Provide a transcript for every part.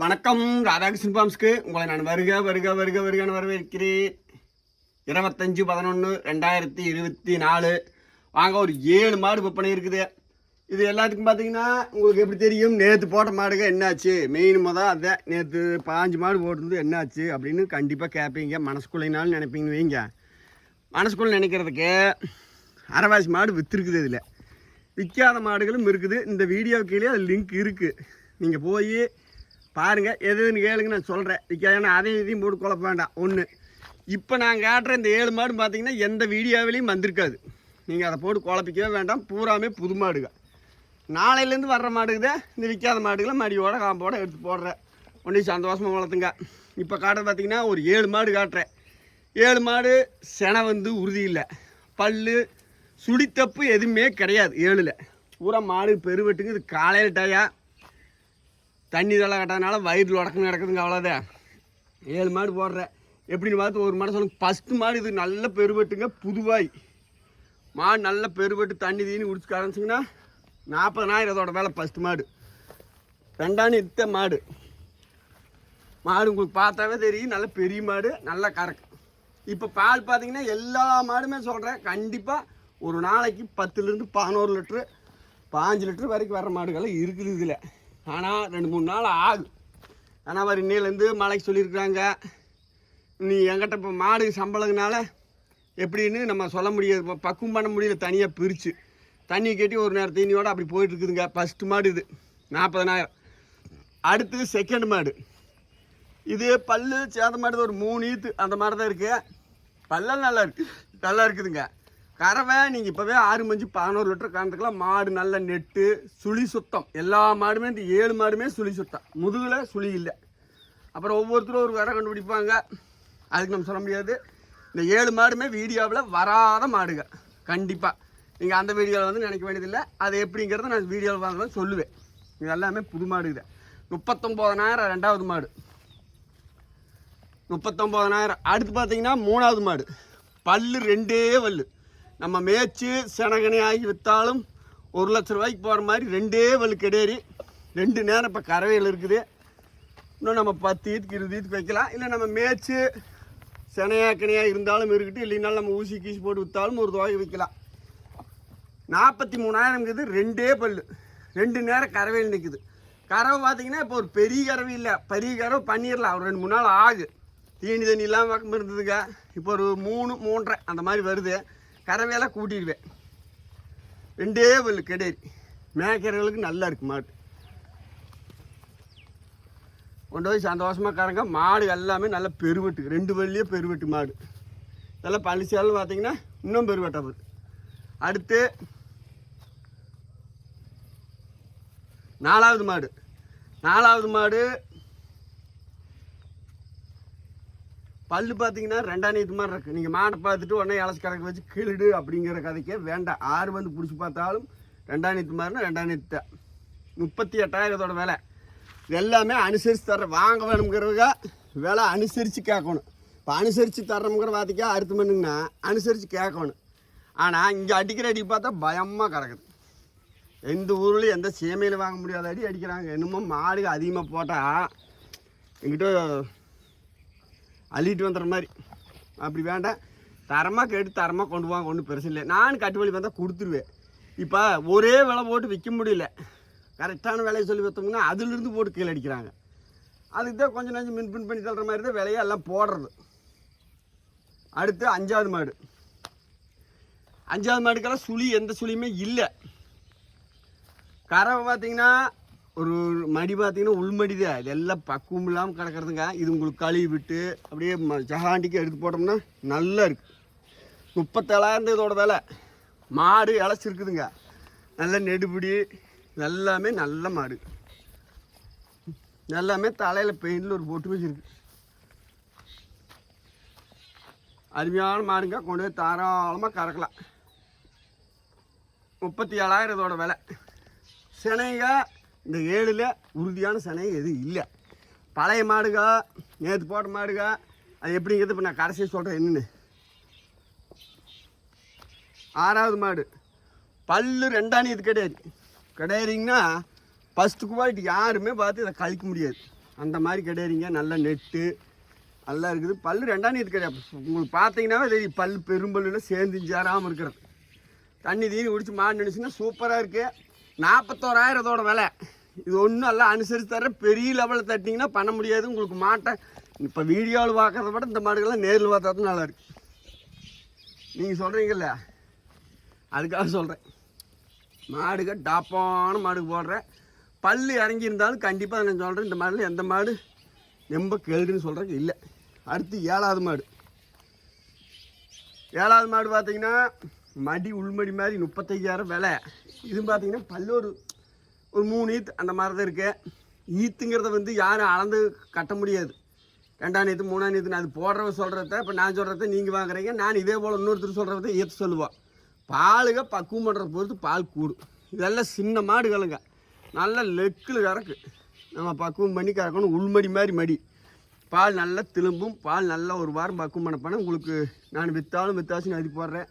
வணக்கம் ராதாகிருஷ்ணன் பாம்ஸ்க்கு. உங்களை நான் வருக வருக வருக வருகன்னு வரவேற்கிறேன். இருபத்தஞ்சு பதினொன்று ரெண்டாயிரத்தி இருபத்தி நாலு. வாங்க ஒரு ஏழு மாடு விற்பனை இருக்குது. இது எல்லாத்துக்கும் பார்த்தீங்கன்னா உங்களுக்கு எப்படி தெரியும்? நேற்று போட்ட மாடுங்க என்னாச்சு? மெயின் மொதல் அதான் நேற்று பாஞ்சு மாடு போட்டிருந்து என்னாச்சு அப்படின்னு கண்டிப்பாக கேட்பீங்க மனசுக்குள்ளைனாலும் நினைப்பீங்க வைங்க. மனசுக்குள்ள நினைக்கிறதுக்கு அரைவாசி மாடு விற்றுருக்குது இதில். விற்காத மாடுகளும் இருக்குது. இந்த வீடியோ கீழே அது லிங்க் இருக்குது நீங்கள் போய் பாருங்கள் எதுன்னு கேளுங்க நான் சொல்கிறேன் ஏன்னா அதையும் இதையும் போட்டு குழப்ப வேண்டாம். ஒன்று இப்போ நான் காட்டுற இந்த ஏழு மாடு பார்த்தீங்கன்னா எந்த வீடியோவிலையும் வந்திருக்காது. நீங்கள் அதை போட்டு குழப்பிக்கவே வேண்டாம். பூராமே புது மாடுங்க. நாளையிலேருந்து வர்ற மாடுக்குதே இந்த விற்காத மாடுகளை மடியோட காம்போட எடுத்து போடுறேன். ஒன்றி சந்தோஷமாக வளர்த்துங்க. இப்போ காட்டுறது பார்த்தீங்கன்னா ஒரு ஏழு மாடு காட்டுறேன். ஏழு மாடு செனை வந்து உறுதி இல்லை. பல் சுடித்தப்பு எதுவுமே கிடையாது ஏழில். பூரா மாடு பெருவெட்டுங்க. இது காலையில் டயா தண்ணி இதெல்லாம் கட்டாதனால வயிறு உடக்கம் கிடக்குதுங்க அவ்வளோதான் ஏழு மாடு போடுறேன் எப்படின்னு பார்த்து ஒரு மாடு சொல்லுங்க. ஃபஸ்ட்டு மாடு இது நல்ல பெருவெட்டுங்க புதுவாய். மாடு நல்ல பெருவெட்டு தண்ணி தீனி குடிச்சு ஆரம்பிச்சிங்கன்னா நாற்பதனாயிரம் அதோட வேலை ஃபஸ்ட்டு மாடு. ரெண்டாண்டு இத்த மாடு. மாடு உங்களுக்கு பார்த்தாவே தெரியும் நல்ல பெரிய மாடு நல்லா கறக்கு. இப்போ பால் பார்த்தீங்கன்னா எல்லா மாடுமே சொல்கிறேன் கண்டிப்பாக ஒரு நாளைக்கு பத்துலேருந்து பதினோரு லிட்ரு பாஞ்சு லிட்ரு வரைக்கும் வர மாடுகள்லாம் இருக்குது இதில். ஆனால் ரெண்டு மூணு நாள் ஆகும் ஆனால் அவர் இன்னையிலேருந்து மலைக்கு சொல்லியிருக்கிறாங்க நீ என்கிட்ட இப்போ மாடு சம்பளங்கனால எப்படின்னு நம்ம சொல்ல முடியாது. இப்போ பக்குவம் பண்ண முடியல தனியாக பிரித்து தண்ணி கட்டி ஒரு நேரம் தீனியோடு அப்படி போயிட்டுருக்குதுங்க ஃபஸ்ட்டு மாடு இது. நாற்பதனாயிரம் அடுத்து செகண்ட் மாடு. இது பல்லு சேத மாடு ஒரு மூணு ஈத்து. அந்த மாதிரி தான் இருக்குது பல்லெல்லாம் நல்லா இருக்கு. நல்லா இருக்குதுங்க. கறவை நீங்கள் இப்போவே ஆறு மஞ்சு பதினோரு லிட்டர் கறந்துக்கலாம். மாடு நல்ல நெட்டு சுழி சுத்தம். எல்லா மாடுமே இந்த ஏழு மாடுமே சுழி சுத்தம். முதுகில் சுழி இல்லை. அப்புறம் ஒவ்வொருத்தரும் ஒரு வர கண்டுபிடிப்பாங்க. அதுக்கு நம்ம சொல்ல முடியாது. இந்த ஏழு மாடுமே வீடியோவில் வராத மாடுங்க. கண்டிப்பாக நீங்கள் அந்த வீடியோவில் வந்து நினைக்க வேண்டியதில்லை. அது எப்படிங்கிறத நான் வீடியோவில் வாங்கலாம் சொல்லுவேன். இது எல்லாமே புது மாடு இது. முப்பத்தொம்போதனாயிரம் ரெண்டாவது மாடு. முப்பத்தொம்போதனாயிரம். அடுத்து பார்த்தீங்கன்னா மூணாவது மாடு. பல்லு ரெண்டே பல்லு. நம்ம மேய்ச்சி செனகனை ஆகி விற்றாலும் ஒரு லட்ச ரூபாய்க்கு போகிற மாதிரி ரெண்டே பல்லு கிடையாது ரெண்டு நேரம் இப்போ கறவையில் இருக்குது. இன்னும் நம்ம பத்து ஈத்துக்கு இருபது ஈத்துக்கு வைக்கலாம். இல்லை நம்ம மேய்ச்சி செனையாக்கனையாக இருந்தாலும் இருக்கட்டும் இல்லைனாலும் நம்ம ஊசி கீசி போட்டு விற்றாலும் ஒரு தொகை வைக்கலாம். நாற்பத்தி மூணாயிரங்கிறது ரெண்டே பல் ரெண்டு நேரம் கறவையில் நிற்குது கறவை பார்த்தீங்கன்னா இப்போ ஒரு பெரிய கறவை இல்லை. பெரிய கறவை பண்ணிடலாம் ஒரு ரெண்டு மூணு நாள் ஆகு. தீனி தண்ணி இல்லாமல் பக்கம் இருந்ததுங்க. இப்போ ஒரு மூணு மூன்றரை அந்த மாதிரி வருது. கறவையெல்லாம் கூட்டிடுவேன். ரெண்டே பல்லு கிடையாது மேய்க்கிறவங்களுக்கு நல்லா இருக்கு மாடு கொண்டு போய் சந்தோஷமாக கறங்க. மாடு எல்லாமே நல்லா பெருவெட்டு. ரெண்டு வழியே பெருவெட்டு மாடு. இதெல்லாம் பழிச்சாலும் பார்த்தீங்கன்னா இன்னும் பெருவெட்டாக போகுது. அடுத்து நாலாவது மாடு. நாலாவது மாடு பல்லு பார்த்தீங்கன்னா ரெண்டாம் நீத்து மாதிரி இருக்குது நீங்கள் மாடை பார்த்துட்டு உடனே இலசி கணக்கு வச்சு கிளிடு அப்படிங்கிற கதைக்கே வேண்டாம். ஆறு வந்து பிடிச்சி பார்த்தாலும் ரெண்டாம் நீத்து மாதிரினா ரெண்டாம் நீத்து முப்பத்தி எட்டாயிரத்தோட விலை. இது எல்லாமே அனுசரித்து தர்ற வாங்க வேணுங்கிறவங்க விலை அனுசரித்து கேட்கணும். இப்போ அனுசரித்து தர்றோங்கிற வார்த்தைக்கா அறுத்து பண்ணுங்கன்னா அனுசரித்து கேட்கணும். ஆனால் இங்கே அடிக்கிற அடி பார்த்தா பயமாக கிடக்குது எந்த ஊர்லேயும் எந்த சேமையில் வாங்க முடியாத அடி அடிக்கிறாங்க. என்னமோ மாடுகள் அதிகமாக போட்டால் எங்கிட்ட அள்ளிட்டு வந்துடுற மாதிரி. அப்படி வேண்டாம். தரமாக கேட்டு தரமாக கொண்டு வாங்க ஒன்றும் பிரச்சனை இல்லை. நான் கட்டுவழி வந்தால் கொடுத்துருவேன். இப்போ ஒரே விலை போட்டு விற்க முடியல. கரெக்டான விலையை சொல்லி விற்றோம்னா அதுலேருந்து போட்டு கீழே அடிக்கிறாங்க. அதுக்கு தான் கொஞ்சம் கொஞ்சம் மின் பின் பண்ணி தள்ளுற மாதிரி தான் விலையை எல்லாம் போடுறது. அடுத்து அஞ்சாவது மாடு. அஞ்சாவது மாடுக்கெல்லாம் சுழி எந்த சுழியுமே இல்லை. கறவை பார்த்தீங்கன்னா ஒரு மடி பார்த்தீங்கன்னா உள்மடி தான் இதெல்லாம் பக்குவம் இல்லாமல் கிடக்கிறதுங்க. இது உங்களுக்கு கழுவி விட்டு அப்படியே ம- எடுத்து போட்டோம்னா நல்லா இருக்கு. முப்பத்தேழாயிரம் இதோட விலை. மாடு இழைச்சிருக்குதுங்க. நல்ல நெடுபிடி எல்லாமே நல்ல மாடு. எல்லாமே தலையில் பெயிண்டில் ஒரு பொட்டு வச்சிருக்கு. அருமையான மாடுங்க. கொண்டு போய் தாராளமாக கறக்கலாம். முப்பத்தி ஏழாயிரம் இதோட விலை. சினைங்க இந்த ஏழில் உறுதியான சினை எதுவும் இல்லை. பழைய மாடுக நேற்று போட்ட மாடுக அது எப்படிங்கிறது இப்போ நான் கடைசியாக சொல்கிறேன் என்னென்னு. ஆறாவது மாடு. பல்லு ரெண்டாணி இது கிடையாது. கிடையாதுங்கன்னா ஃபஸ்ட்டு குவாலிட்டி யாருமே பார்த்து இதை கழிக்க முடியாது. அந்த மாதிரி கிடையாதுங்க. நல்ல நெட்டு நல்லா இருக்குது. பல்லு ரெண்டாம் கிடையாது. உங்களுக்கு பார்த்தீங்கன்னாவே தெரியும். பல் பெரும்பல்லுல சேர்ந்து சேராமல் இருக்கிறது. தண்ணி தீனி குடிச்சு மாடு நினச்சிங்கன்னா சூப்பராக இருக்குது நாற்பத்தோராயிரத்தோட விலை. இது ஒன்றும் எல்லாம் அனுசரித்து தர பெரிய லெவலில் தட்டிங்கன்னா பண்ண முடியாது. உங்களுக்கு மாட்டை. இப்போ வீடியோவில் பார்க்குறத விட இந்த மாடுகள்லாம் நேரில் பார்த்தா தான் நீங்கள் சொல்கிறீங்கல்ல அதுக்காக சொல்கிறேன் மாடுக டாப்பான மாடுக்கு போடுறேன் பல்லு இறங்கியிருந்தாலும் கண்டிப்பாக நான் சொல்கிறேன் இந்த மாடில் எந்த மாடு ரொம்ப கேடுன்னு சொல்கிறதுக்கு இல்லை. அடுத்து ஏழாவது மாடு. ஏழாவது மாடு பார்த்தீங்கன்னா மடி உள்மடி மாதிரி முப்பத்தையாயிரம் விலை. இது பார்த்தீங்கன்னா பல்லூர் ஒரு மூணு ஈத் அந்த மாதிரி தான் இருக்குது ஈத்துங்கிறத வந்து யாரும் அளந்து கட்ட முடியாது. ரெண்டாம் நேற்று மூணாம் நேற்று அது போடுறவ சொல்கிறத இப்போ நான் சொல்கிறத நீங்கள் வாங்குறீங்க நான் இதே போல் இன்னொருத்தர் சொல்கிறத ஏற்று சொல்லுவோம் பாலுக பக்குவம் பண்ணுறத பொறுத்து பால் கூடும் இதெல்லாம் சின்ன மாடுகளுங்க. நல்ல லெக்கில் கறக்கு. நம்ம பக்குவம் பண்ணி கறக்கணும். உள்மடி மாதிரி மடி. பால் நல்லா திரும்பும். பால் நல்லா ஒரு வாரம் பக்குவம் பண்ண உங்களுக்கு நான் விற்றாலும் வித்தாச்சும் அது போடுறேன்.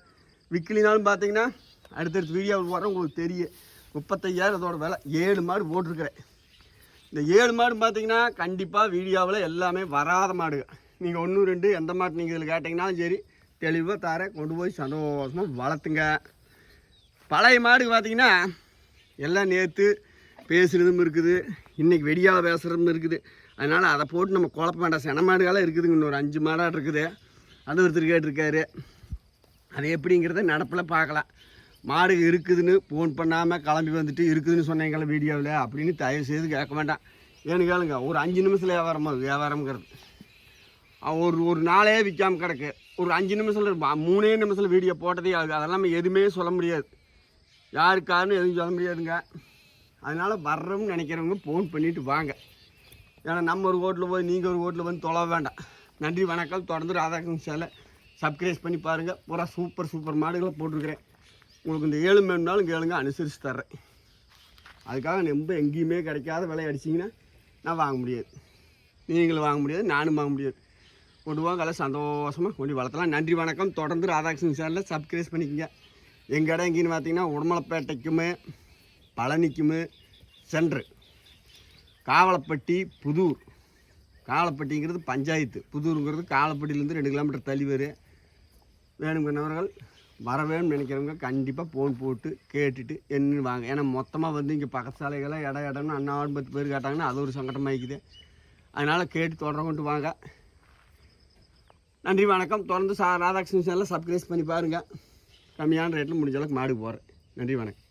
விற்கலினாலும் பார்த்தீங்கன்னா அடுத்தடுத்து வீடியோவில் வர உங்களுக்கு தெரியும். முப்பத்தையாயிரம் அதோட விலை. ஏழு மாடு போட்டிருக்கிறேன். இந்த ஏழு மாடு பார்த்தீங்கன்னா கண்டிப்பாக வீடியோவில் எல்லாமே வராத மாடுங்க. நீங்கள் ஒன்று ரெண்டு எந்த மாட்டு நீங்கள் இதில் கேட்டிங்கனாலும் சரி தெளிவாக தர கொண்டு போய் சந்தோஷமாக வளர்த்துங்க. பழைய மாடுக்கு பார்த்தீங்கன்னா எல்லாம் நேற்று பேசுகிறதும் இருக்குது. இன்றைக்கி வெடியால் பேசுகிறதும் இருக்குது. அதனால் அதை போட்டு நம்ம குழப்ப வேண்டாம். சென மாடுகளாக இருக்குதுங்க. இன்னொரு அஞ்சு மாடாக இருக்குது. அது ஒருத்தர் கேட்டிருக்காரு. அது எப்படிங்கிறத நடப்பில் பார்க்கலாம். மாடு இருக்குதுன்னு ஃபோன் பண்ணாமல் கிளம்பி வந்துட்டு இருக்குதுன்னு சொன்னீங்களா வீடியோவில் அப்படின்னு தயவு செய்து கேட்க வேண்டாம். ஏன்னு கேளுங்க ஒரு அஞ்சு நிமிஷத்தில் வியாபாரம் வியாபாரம்ங்கிறது. ஒரு ஒரு நாளே விற்காம கிடக்கு. ஒரு அஞ்சு நிமிஷத்தில் மூணே நிமிஷத்தில் வீடியோ போட்டதே ஆகுது. அதெல்லாம் நம்ம எதுவுமே சொல்ல முடியாது. யாருக்காருன்னு எதுவும் சொல்ல முடியாதுங்க. அதனால் வர்றோம்னு நினைக்கிறவங்க ஃபோன் பண்ணிவிட்டு வாங்க. ஏன்னா நம்ம ஒரு ஓட்டில் போய் நீங்கள் ஒரு ஓட்டில் வந்து தொலை வேண்டாம். நன்றி வணக்கம். தொடர்ந்து ராதாகிருஷ்ணன் சேலை சப்ஸ்கிரைஸ் பண்ணி பாருங்கள் பூரா சூப்பர் சூப்பர் மாடுகளை போட்டிருக்கிறேன். உங்களுக்கு இந்த ஏழு மணி கேளுங்க அனுசரித்து தர்றேன். அதுக்காக ரொம்ப எங்கேயுமே கிடைக்காத விலை அடிச்சிங்கன்னா நான் வாங்க முடியாது. நீங்களும் வாங்க முடியாது நானும் வாங்க முடியாது. கொண்டு வாங்க எல்லாம் சந்தோஷமாக கொண்டு வளர்த்தலாம். நன்றி வணக்கம். தொடர்ந்து ராதாகிருஷ்ணன் சேனலில் சப்ஸ்கிரைஸ் பண்ணிக்கங்க. எங்கள் இடம் எங்கேன்னு பார்த்தீங்கன்னா உடமலைப்பேட்டைக்குமே பழனிக்குமே சென்ட்ரு காவலப்பட்டி புதூர். காவலப்பட்டிங்கிறது பஞ்சாயத்து. புதூருங்கிறது காவலப்பட்டியிலேருந்து ரெண்டு கிலோமீட்டர் தள்ளி வரும். வேணுங்கிறவர்கள் வர வேணும்னு நினைக்கிறவங்க கண்டிப்பாக ஃபோன் போட்டு கேட்டுட்டு என்னன்னு வாங்க. ஏன்னா மொத்தமாக வந்து இங்கே பக்கத்து சாலைகளை இடம் இடம்னு அண்ணா பத்து பேர் கேட்டாங்கன்னா அது ஒரு சங்கடமாயிக்குது அதனால் கேட்டு தொடர்ந்து கொண்டு வாங்க. நன்றி வணக்கம். தொடர்ந்து சா ராதாகிருஷ்ணன் சேனலில் சப்ஸ்கிரைப் பண்ணி பாருங்கள் கம்மியான ரேட்டில் முடிஞ்ச அளவுக்கு மாடு போகிறேன் நன்றி வணக்கம்.